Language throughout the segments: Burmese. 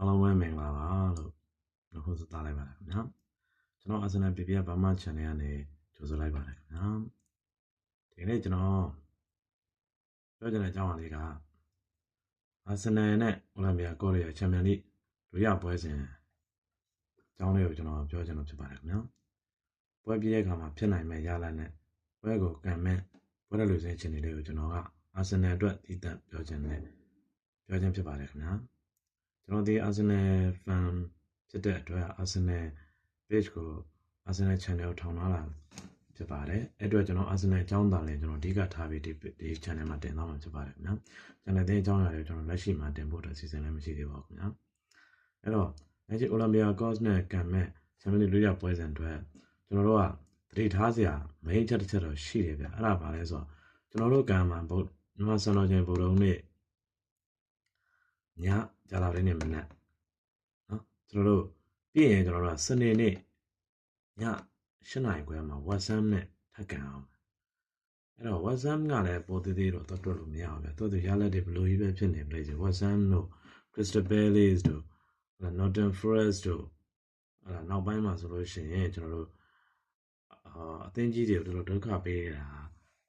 အားလုံးပဲမင်္ဂလာပါလို့နှုတ်ခွန်းဆက်သလိုက်ပါတယ်ခင်ဗျာကျွန်တော် Arsenal PPF ဘာမှ channel ကနေကြိုဆိုလိုက်ပါတယ်ခင်ဗျာဒီနေ့ကျွန်တော်ပြောချင်တဲ့အကြောင်းအရာလေးက Arsenal နဲ့ Olympia Korea Champions League ဒုတိယပွဲစဉ်အကြောင်းလေးကိုကျွန်တော်ပြောချင်လို့ဖြစ်ပါတယ်ခင်ဗျာပွဲပြည့်တဲ့အခါမှာဖြစ်နိုင်မဲ့ရလဒ်နဲ့ပွဲကိုကံမဲ့ပွဲတဲ့လူစင်းချင်လေးကိုကျွန်တော်က Arsenal အတွက်တည်တံ့ပြောချင်တယ်ပြောချင်ဖြစ်ပါတယ်ခင်ဗျာ ကျွန်တော်ဒီ Arsenal fan ဖြစ်တဲ့အတွက် Arsenal page ကို Arsenal channel ထောင်ထားတာဖြစ်ပါတယ်အဲ့အတွက်ကျွန်တော် Arsenal အကြောင်းသားလည်းကျွန်တော်အဓိကထားပြီးဒီဒီ channel မှာတင်သွားမှာဖြစ်ပါတယ်ခင်ဗျာ channel တဲ့အကြောင်းအရာတွေကျွန်တော်လက်ရှိမှာတင်ဖို့အတွက်စီစဉ်လည်းမရှိသေးပါဘူးခင်ဗျာအဲ့တော့ Magic Olympia Course နဲ့ကံမဲ့ Champions League ရပွဲစဉ်အတွက်ကျွန်တော်တို့ကတတိထားစရာ main ချက်တစ်ချက်တော့ရှိတယ်ဗျအဲ့ဒါပါလဲဆိုတော့ကျွန်တော်တို့ကံမှာဗုဒ္ဓမြန်မာစံတော်ချိန်ဗုဒ္ဓုံနေ့ည ကြာလာတဲ့နေ့မနက်နော်ကျွန်တော်တို့ပြီးရင်ကျွန်တော်တို့ကစနေနေ့ည7နာရီခွဲမှာ WhatsApp နဲ့ထပ်ကန်အောင်အဲ့တော့ WhatsApp ကလည်းပေါ်သေးသေးတော့တော့တွက်လို့မရအောင်ဗျတော်တော်ရလက်တွေဘလို့ကြီးပဲဖြစ်နေပြီလေ WhatsApp တို့ Crystal Palace တို့ Northern Forest တို့အဲ့ဒါနောက်ပိုင်းမှာဆိုလို့ရှိရင်ကျွန်တော်တို့အာအသင်းကြီးတွေကိုတော်တော်ဒုက္ခပေးနေတာ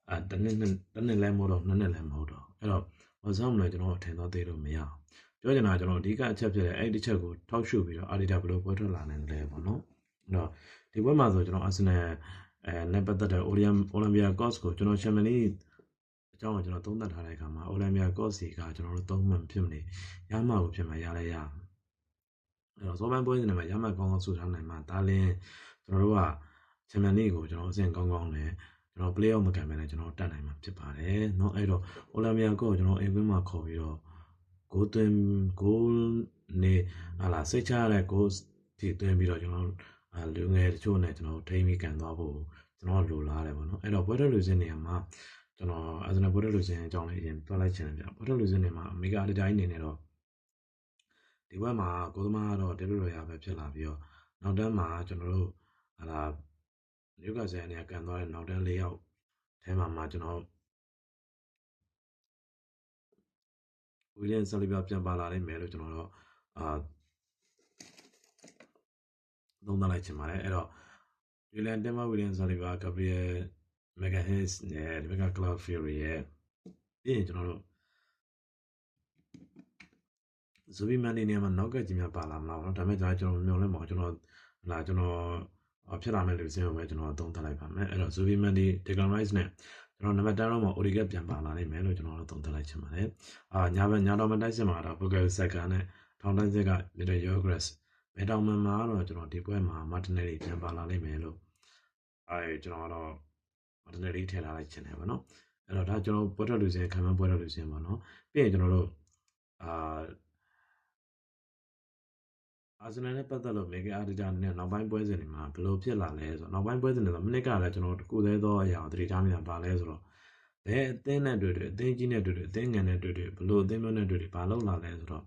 အဲတနည်းတနည်းလည်းမဟုတ်တော့နှစ်နှစ်လည်းမဟုတ်တော့အဲ့တော့ WhatsApp လည်းကျွန်တော်အထင်တော့သေးလို့မရအောင် ပြောချင်တာကျွန်တော်အဓိကအချက်ဖြစ်တဲ့အဲ့ဒီချက်ကိုထောက်ရှုပြီးတော့ Adidas ဘယ်လိုပွဲထွက်လာနိုင်လဲပေါ့နော်အဲ့တော့ဒီပွဲမှာဆိုကျွန်တော် Arsenal အဲနဲ့ပတ်သက်တဲ့ Olympia Cost ကိုကျွန်တော် Champions League အကြောင်းကိုကျွန်တော်သုံးသပ်ထားတဲ့အခါမှာ Olympia Cost ကကျွန်တော်တို့သုံးမှန်ဖြစ်မနေရမှကိုဖြစ်မှရလဲရအဲ့တော့ဇောပိုင်းပွဲစဉ်တွေမှာရမှကောင်းကောင်းဆူထားနိုင်မှာဒါလင်းကျွန်တော်တို့က Champions League ကိုကျွန်တော်အဆင့်ကောင်းကောင်းနဲ့ကျွန်တော် play off မကန်မဲနဲ့ကျွန်တော်တက်နိုင်မှာဖြစ်ပါတယ်เนาะအဲ့တော့ Olympia ကိုကျွန်တော်အိမ်ကွင်းမှာခေါ်ပြီးတော့ ဂိုးသွင်းဂိုးနေဟာလာစိတ်ချရတဲ့ဂိုးဒီသွင်းပြီးတော့ကျွန်တော်အာလူငယ်တချို့နဲ့ကျွန်တော်ထိမ့်ပြီးကန်သွားဖို့ကျွန်တော်လိုလားတယ်ပေါ့နော်အဲ့တော့ပွဲတော်လူစင်းနေရာမှာကျွန်တော်အစနပွဲတော်လူစင်းအကြောင်းလေးအရင်ပြောလိုက်ချင်တယ်ဗျပွဲတော်လူစင်းနေမှာအမေကအတတိုင်းနေနေတော့ဒီဘက်မှာကိုသမားကတော့ဒေဗစ်ရိုယာပဲဖြစ်လာပြီးတော့နောက်တန်းမှာကျွန်တော်တို့ဟာလာနယူကာဆယ်အနေနဲ့ကန်သွားတဲ့နောက်တန်း၄ယောက်အဲမှာမှာကျွန်တော် ဝီလျံဆလီဘာပြန်ပါလာနိုင်မယ်လို့ကျွန်တော်တို့အာသုံးသပ်လိုက်ချင်ပါတယ်အဲ့တော့ဝီလျံတင်မဝီလျံဆလီဘာဂဘရီယယ်မက်ဂဟစ်နဲ့ဒီဘက်ကကလော့ဖီရီရဲ့ပြီးရင်ကျွန်တော်တို့ဇူဘီမန်ဒီနေရာမှာနောက်ကကြီးများပါလာမလားတော့ဒါပေမဲ့ကျွန်တော်မျှော်လင့်ပါကျွန်တော်လာကျွန်တော်ဖြစ်လာမယ့်လူစင်းကိုပဲကျွန်တော်သုံးသပ်လိုက်ပါမယ်အဲ့တော့ဇူဘီမန်ဒီဒီကလရိုက်စ်နဲ့ ကျွန်တော်နံပါတ်10တော့မှာ Origet ပြန်ပါလာနိုင်မယ်လို့ကျွန်တော်တို့သုံးသပ်လိုက်ချင်ပါတယ်။အာညာဘက်ညာတော်မတိုက်စစ်မှာတော့ Google Sector နဲ့ထောင်တိုင်းစစ်က Little Yogres ဘယ်တောင်မှမှာတော့ကျွန်တော်ဒီပွဲမှာ Martinelli ပြန်ပါလာနိုင်မယ်လို့အဲကျွန်တော်ကတော့ Martinelli ထည့်ထားလိုက်ချင်တယ်ပေါ့နော်။အဲ့တော့ဒါကျွန်တော်ပွဲတော်လူစင်ခံမှန်းပွဲတော်လူစင်ပေါ့နော်။ပြီးရင်ကျွန်တော်တို့အာ အာဆင်နယ်နဲ့ပတ်သက်လို့မေဂအာဒီတာနဲ့နောက်ပိုင်းပွဲစဉ်တွေမှာဘယ်လိုဖြစ်လာလဲဆိုတော့နောက်ပိုင်းပွဲစဉ်တွေဆိုမိနစ်ကလည်းကျွန်တော်တကူသေးသောအရာကိုသတိထားမိတာပါလဲဆိုတော့ဘယ်အသင်းနဲ့တွေ့တွေ့အသင်းကြီးနဲ့တွေ့တွေ့အသင်းငယ်နဲ့တွေ့တွေ့ဘယ်လိုအသင်းမျိုးနဲ့တွေ့တွေ့ဘာလုပ်လာလဲဆိုတော့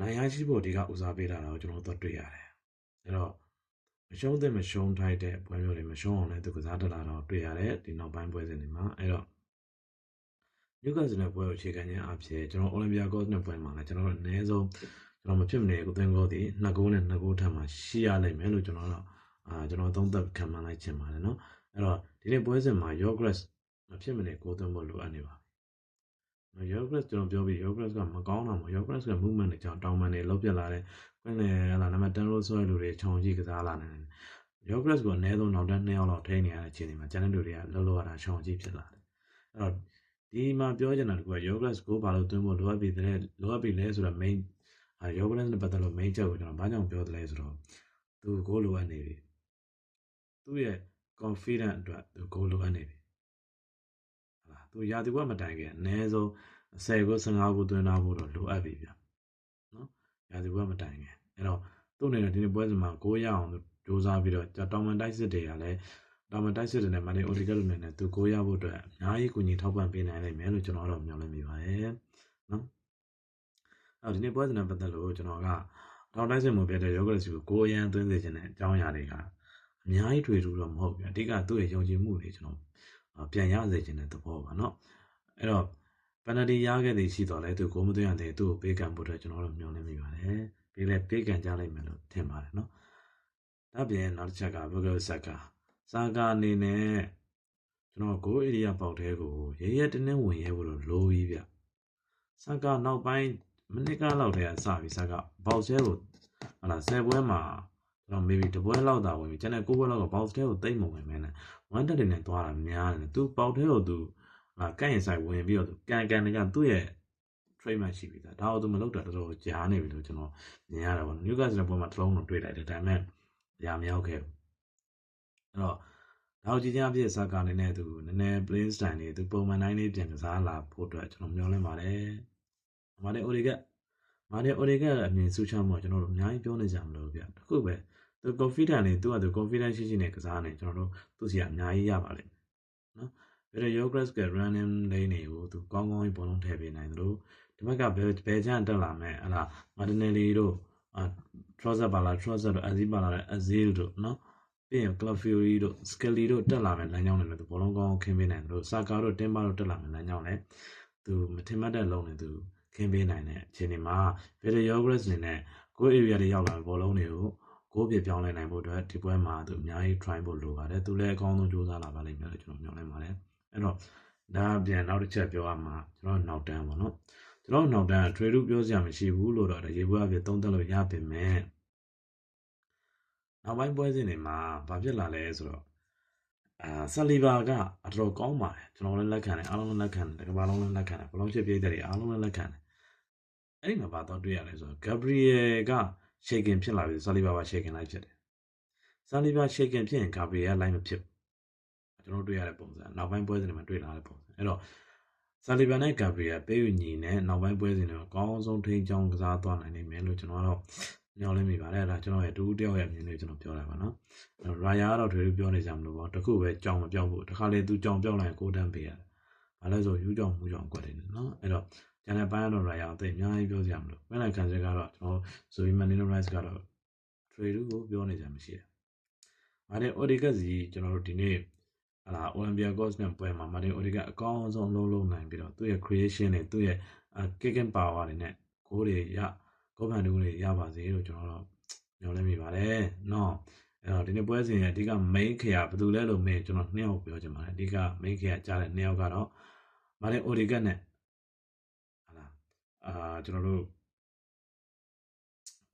နိုင်ရရှိဖို့ဒီကဦးစားပေးတာတော့ကျွန်တော်တို့တွေ့ရတယ်အဲ့တော့မရှုံးတဲ့မရှုံးထိုက်တဲ့ပွဲမျိုးတွေမရှုံးအောင်လည်းသူကစားတက်လာတော့တွေ့ရတယ်ဒီနောက်ပိုင်းပွဲစဉ်တွေမှာအဲ့တော့နျူကာဆယ်နဲ့ပွဲကိုအခြေခံခြင်းအဖြစ်ကျွန်တော်အိုလံပီယာကော့စ်နဲ့ပွဲမှာလည်းကျွန်တော်တို့အနည်းဆုံး ကျွန်တော်မဖြစ်မနေကိုသင်္ကောသည်နှစ်ကိုးနဲ့နှစ်ကိုးထပ်မှာရှိရလိမ့်မယ်လို့ကျွန်တော်တော့အာကျွန်တော်သုံးသပ်ခံမှန်းလိုက်ခြင်းပါတယ်နော်အဲ့တော့ဒီနေ့ပွဲစဉ်မှာ your grass မဖြစ်မနေကိုးသွင်းဖို့လိုအပ်နေပါနော် your grass ကျွန်တော်ပြောပြီး your grass ကမကောင်းတာမဟုတ် your grass က movement တွေကြောင့်တောင်းပန်တွေလောက်ပြလာတဲ့ခွင့်နဲ့အဲ့ဒါနံပါတ်10လို့ဆိုရလူတွေခြုံကြည့်ကစားလာနေတယ် your grass ကအနည်းဆုံးနောက်တန်း2ရောက်လောက်ထိနေရတဲ့အချိန်မှာ channel တွေကလှုပ်လှုပ်ရတာခြုံကြည့်ဖြစ်လာတယ်အဲ့တော့ဒီမှာပြောချင်တာက your grass ကိုဘာလို့သွင်းဖို့လိုအပ်ပြီးတဲ့လိုအပ်ပြီးလဲဆိုတာ main အဲ Yogres နဲ့ပတ်သက်လို့ main ချက်ကိုကျွန်တော်ဘာကြောင့်ပြောသလဲဆိုတော့သူကိုလိုအပ်နေပြီ။သူ့ရဲ့ confident အတွက်သူကိုလိုအပ်နေပြီ။ဟာလားသူရာသီဝက်မတိုင်ခင်အနည်းဆုံး10ကို15ကိုသွင်းထားဖို့တော့လိုအပ်ပြီဗျ။နော်။ရာသီဝက်မတိုင်ခင်အဲ့တော့သူ့အနေနဲ့ဒီနေ့ပွဲစဉ်မှာကိုရအောင်စူးစမ်းပြီးတော့တောင်မန်တိုက်စစ်တွေကလည်းတောင်မန်တိုက်စစ်တွေနဲ့မန်နေအိုဒီကက်လိုနဲ့သူကိုရဖို့အတွက်အများကြီးကူညီထောက်ပံ့ပေးနိုင်လိမ့်မယ်လို့ကျွန်တော်တော့မျှော်လင့်မိပါတယ်။နော်။ အဲ့ဒီနေ့ပွဲစဉ်နဲ့ပတ်သက်လို့ကျွန်တော်ကတောင်တိုက်စစ်မှုပြတဲ့ယောဂရစီကိုကိုအရန်သွင်းစေခြင်းတဲ့အကြောင်းအရာတွေကအများကြီးတွေ့ထူတော့မဟုတ်ဘူးအဓိကသူ့ရဲ့ယုံကြည်မှုတွေကျွန်တော်ပြန်ရစေခြင်းတဲ့သဘောပါเนาะအဲ့တော့ ပန်နတီရခဲ့သည်ရှိတော့လဲသူကိုမသွင်းရတဲ့သူ့ကိုပေးကံဖို့အတွက်ကျွန်တော်တို့မျှော်လင့်မိပါတယ်ပေးလဲပေးကံကြလိုက်မယ်လို့ထင်ပါတယ်နော်ဒါပြင်နောက်တစ်ချက်ကဘုဂဝဆက်ကစာကာအနေနဲ့ကျွန်တော်ကိုဧရိယာပေါက်တဲကိုရဲရဲတင်းတင်းဝင်ရဲဖို့လို့လိုကြီးဗျစာကာနောက်ပိုင်း မိနစ်ကလောက်တည်းကစပြီးစာကာပေါက်ဆဲကိုဟလာဆယ်ပွဲမှာကျွန်တော် maybe တပွဲလောက်သာဝင်ပြီးကျန်တဲ့9ပွဲလောက်ကပေါက်တဲကိုတိတ်မဝင်မဲနဲ့ဝမ်းတက်တွေနဲ့သွားတာများတယ်သူပေါက်တဲကိုသူအာကန့်ရင်ဆိုင်ဝင်ပြီးတော့သူကန်ကန်တွေကသူ့ရဲ့ trademark ရှိပြီသားဒါတော့သူမလုပ်တာတော်တော်ကြားနေပြီလို့ကျွန်တော်မြင်ရတာပေါ့နယူကာဆယ်ပွဲမှာတစ်လုံးတော့တွေ့လိုက်တယ်ဒါပေမဲ့ရာမရောက်ခဲ့ဘူးအဲ့တော့နောက်ကြည့်ချင်းအဖြစ်ဆာကာနေနဲ့သူနည်းနည်း play style နေသူပုံမှန်တိုင်းလေးပြန်ကစားလာဖို့အတွက်ကျွန်တော်မျှော်လင့်ပါတယ်။ မာတဲ့ Origa မာတဲ့ Origa အမြင်စူးချမှုကျွန်တော်တို့အများကြီးပြောနေကြမလို့ဗျ။တခုပဲသူ confident နေသူကသူ confident ရှိရှိနဲ့ကစားနေကျွန်တော်တို့သူစီကအများကြီးရပါလိမ့်မယ်။နော်။ဒါတော့ Yogres က random lane တွေကိုသူကောင်းကောင်းကြီးပုံလုံးထည့်ပေးနိုင်တယ်လို့ဒီဘက်ကဘယ်ဘယ်ချမ်းတက်လာမယ်ဟလာ Martinelli တို့အာ Trossard ပါလား Trossard တို့ Azil ပါလား Azil တို့နော်ပြီးရင် Club Fury တို့ Skelly တို့တက်လာမယ်လမ်းကြောင်းတွေနဲ့သူဘောလုံးကောင်းခင်းပေးနိုင်တယ်လို့ Saka တို့ Timber တို့တက်လာမယ်လမ်းကြောင်းလည်းသူမထင်မှတ်တဲ့လုံးနဲ့သူ ခင်းပေးနိုင်တဲ့အခြေအနေမှာ Peter Yildiz အနေနဲ့ကိုယ့် area တွေရောက်လာတဲ့ဘောလုံးတွေကိုကိုယ့်ပြပြောင်းလဲနိုင်ဖို့အတွက်ဒီပွဲမှာသူအများကြီး try ဖို့လိုပါတယ်သူလည်းအကောင်းဆုံးကြိုးစားလာပါလိမ့်မယ်လို့ကျွန်တော်မျှော်လင့်ပါတယ်အဲ့တော့ဒါပြန်နောက်တစ်ချက်ပြောရမှာကျွန်တော်နောက်တန်းပေါ့နော်ကျွန်တော်နောက်တန်း trade ပြောစရာမရှိဘူးလို့တော့ရေပွဲအဖြစ်သုံးသပ်လို့ရပါမယ်နောက်ပိုင်းပွဲစဉ်တွေမှာဘာဖြစ်လာလဲဆိုတော့အာဆလီဘာကအတော်ကောင်းပါတယ်ကျွန်တော်လည်းလက်ခံတယ်အားလုံးလည်းလက်ခံတယ်ကမ္ဘာလုံးလည်းလက်ခံတယ်ဘလုံးချစ်ပြည်သက်တွေအားလုံးလည်းလက်ခံတယ် အဲ့ဒီမှာဘာတော့တွေ့ရလဲဆိုတော့ဂက်ဘရီယယ်ကရှေကင်ဖြစ်လာပြီဆလီဘာကရှေကင်လိုက်ဖြစ်တယ်ဆလီဘာရှေကင်ဖြစ်ရင်ဂက်ဘရီယယ်လိုက်မဖြစ်ကျွန်တော်တွေ့ရတဲ့ပုံစံနောက်ပိုင်းပွဲစဉ်တွေမှာတွေ့လာတဲ့ပုံစံအဲ့တော့ဆာလီဗန်နဲ့ဂါဘရီယယ်ပေးယူညီနဲ့နောက်ပိုင်းပွဲစဉ်တွေအကောင်းဆုံးထိန်းချောင်းကစားသွားနိုင်နိုင်မယ်လို့ကျွန်တော်ကတော့ညောင်းလင်းမိပါတယ်အဲ့ဒါကျွန်တော်ရဲ့တူတယောက်ရဲ့အမြင်လေးကျွန်တော်ပြောလိုက်ပါနော်ရာယာကတော့ထွေးပြောနေကြမလို့ပေါ့တခုပဲကြောင်မပြောက်ဘူးတခါလေသူကြောင်ပြောက်လိုက်ကိုတန်းပေးရတယ်ဘာလဲဆိုယူကြောင်မူကြောင်ကွက်တယ်နော်အဲ့တော့ ကျန်တဲ့ပိုင်းတော့ရာယာအသိအများကြီးပြောကြမလို့ပြန်လိုက်ခံချက်ကတော့ကျွန်တော်ဇိုဗီမန်နီနိုရိုက်စ်ကတော့ထွေးကိုပြောနေကြမရှိတယ်။မာတင်အိုဒီကစီကျွန်တော်တို့ဒီနေ့ဟလာ Olympiacos နဲ့ပွဲမှာ Martin Odegaard အကောင်းဆုံးလုံးလုံးနိုင်ပြီးတော့သူ့ရဲ့ creation တွေသူ့ရဲ့ kicking power တွေနဲ့ဂိုးတွေရဂိုးဖန်တူတွေရပါစေလို့ကျွန်တော်တို့ညွှန်လဲမိပါတယ်နော်အဲ့တော့ဒီနေ့ပွဲစဉ်ရဲ့အဓိက main ခရာဘယ်သူလဲလို့မင်းကျွန်တော်နှစ်ယောက်ပြောချင်ပါတယ်အဓိက main ခရာကြားတဲ့နှစ်ယောက်ကတော့ Martin Odegaard နဲ့ဟလာ အာကျွန်တော်တို့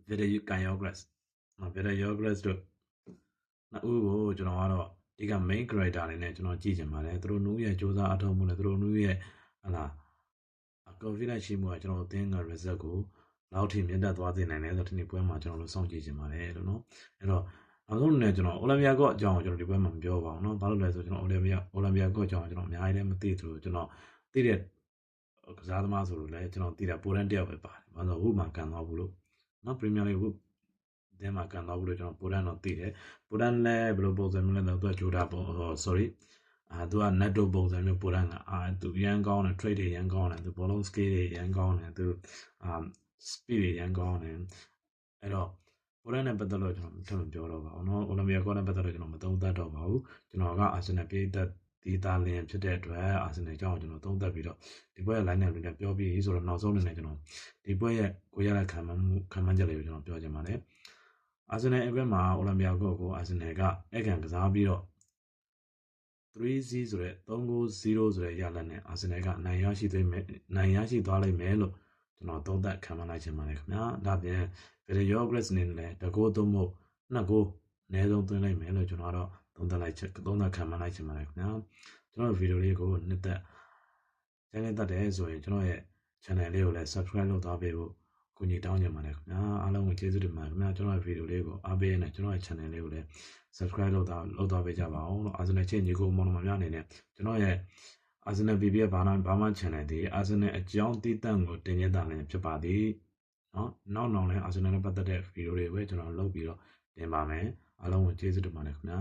Video Kayogras နော် Video Yogras တို့နှစ်ဦးကိုကျွန်တော်ကတော့ဒီက main character အနေနဲ့ကျွန်တော်ကြည့်ချင်ပါတယ်သူတို့နူးရဲ့စူးစမ်းအထောက်မှုနဲ့သူတို့နူးရဲ့ဟလာ confidence ရှိမှုကကျွန်တော်အသင်းက result ကိုလောက်ထိမြင့်တက်သွားစေနိုင်တယ်ဆိုတော့ဒီနေ့ပွဲမှာကျွန်တော်တို့စောင့်ကြည့်ချင်ပါတယ်လို့နော်အဲ့တော့နောက်ဆုံးအနေနဲ့ကျွန်တော်အိုလံပီယာကော့အကြောင်းကိုကျွန်တော်ဒီပွဲမှာမပြောပါဘူးเนาะဘာလို့လဲဆိုကျွန်တော်အိုလံပီယာအိုလံပီယာကော့အကြောင်းကိုကျွန်တော်အများကြီးလည်းမသိသလိုကျွန်တော်သိတဲ့ ကစားသမားဆိုလို့လည်းကျွန်တော်တည်တာပိုလန်တယောက်ပဲပါတယ်။ဘာလို့ဟုတ်မှကန်သွားဘူးလို့နော်ပရီးမီးယားလိဂ်ဟုတ်ဒဲမှာကန်သွားဘူးလို့ကျွန်တော်ပိုလန်တော့တည်တယ်။ပိုလန်လည်းဘယ်လိုပုံစံမျိုးလဲတော့သူကဂျိုဒါပေါ် sorry အာသူကနတ်တိုပုံစံမျိုးပိုလန်ကအာသူရန်ကောင်းတယ် trade တွေရန်ကောင်းတယ်သူ ballon scale တွေရန်ကောင်းတယ်သူအာ speed တွေရန်ကောင်းတယ်အဲ့တော့ပိုလန်နဲ့ပတ်သက်လို့ကျွန်တော်ထပ်မပြောတော့ပါဘူးနော်အိုလံပီယာကောနဲ့ပတ်သက်လို့ကျွန်တော်မသုံးသပ်တော့ပါဘူးကျွန်တော်ကအာဆင်နယ်ပြည်သက် ဒီတာလင်ဖြစ်တဲ့အတွက်အာဆင်နယ်ကြောင့်ကျွန်တော်သုံးသပ်ပြီးတော့ဒီပွဲရဲ့ line နဲ့လည်းပြောပြီးဆိုတော့နောက်ဆုံးအနေနဲ့ကျွန်တော်ဒီပွဲရဲ့ကိုရတဲ့ခံမှန်းမှုခံမှန်းချက်လေးကိုကျွန်တော်ပြောချင်ပါတယ်အာဆင်နယ်အဘက်မှာအိုလံပီယာကောကိုအာဆင်နယ်ကအဲ့ခံကစားပြီးတော့3-0ဆိုတဲ့3-0ဆိုတဲ့ရလဒ်နဲ့အာဆင်နယ်ကနိုင်ရရှိသေးမယ်နိုင်ရရှိသွားလိမ့်မယ်လို့ကျွန်တော်သုံးသပ်ခံမှန်းလိုက်ချင်ပါတယ်ခင်ဗျာဒါပြင် video grades နဲ့လည်းတကိုးသုံးဖို့နှစ်ကိုအနည်းဆုံးသွင်းလိုက်မယ်လို့ကျွန်တော်တော့ သုံးသပ်လိုက်ချက်သုံးသပ်ခံမလိုက်ချင်ပါတယ်ခင်ဗျာကျွန်တော်ဗီဒီယိုလေးကိုနှစ်သက်ကျန်နေတတ်တယ်ဆိုရင်ကျွန်တော်ရဲ့ channel လေးကိုလည်း subscribe လုပ်သွားပေးဖို့ကိုညီတောင်းချင်ပါတယ်ခင်ဗျာအားလုံးကိုကျေးဇူးတင်ပါတယ်ခင်ဗျာကျွန်တော်ရဲ့ဗီဒီယိုလေးကိုအားပေးရတဲ့ကျွန်တော်ရဲ့ channel လေးကိုလည်း subscribe လုပ်သွားလုပ်သွားပေးကြပါအောင်လို့အာဆင်နယ်ချင်းညီကိုမောင်နှမများအနေနဲ့ကျွန်တော်ရဲ့အာဆင်နယ် BBF ဘာနာဘာမ channel ဒီအာဆင်နယ်အကြောင်းတည်တံ့ကိုတင်ရတာလည်းဖြစ်ပါသည်နော်နောက်နောက်လည်းအာဆင်နယ်နဲ့ပတ်သက်တဲ့ဗီဒီယိုတွေကိုကျွန်တော်လုပ်ပြီးတော့တင်ပါမယ်အားလုံးကိုကျေးဇူးတင်ပါတယ်ခင်ဗျာ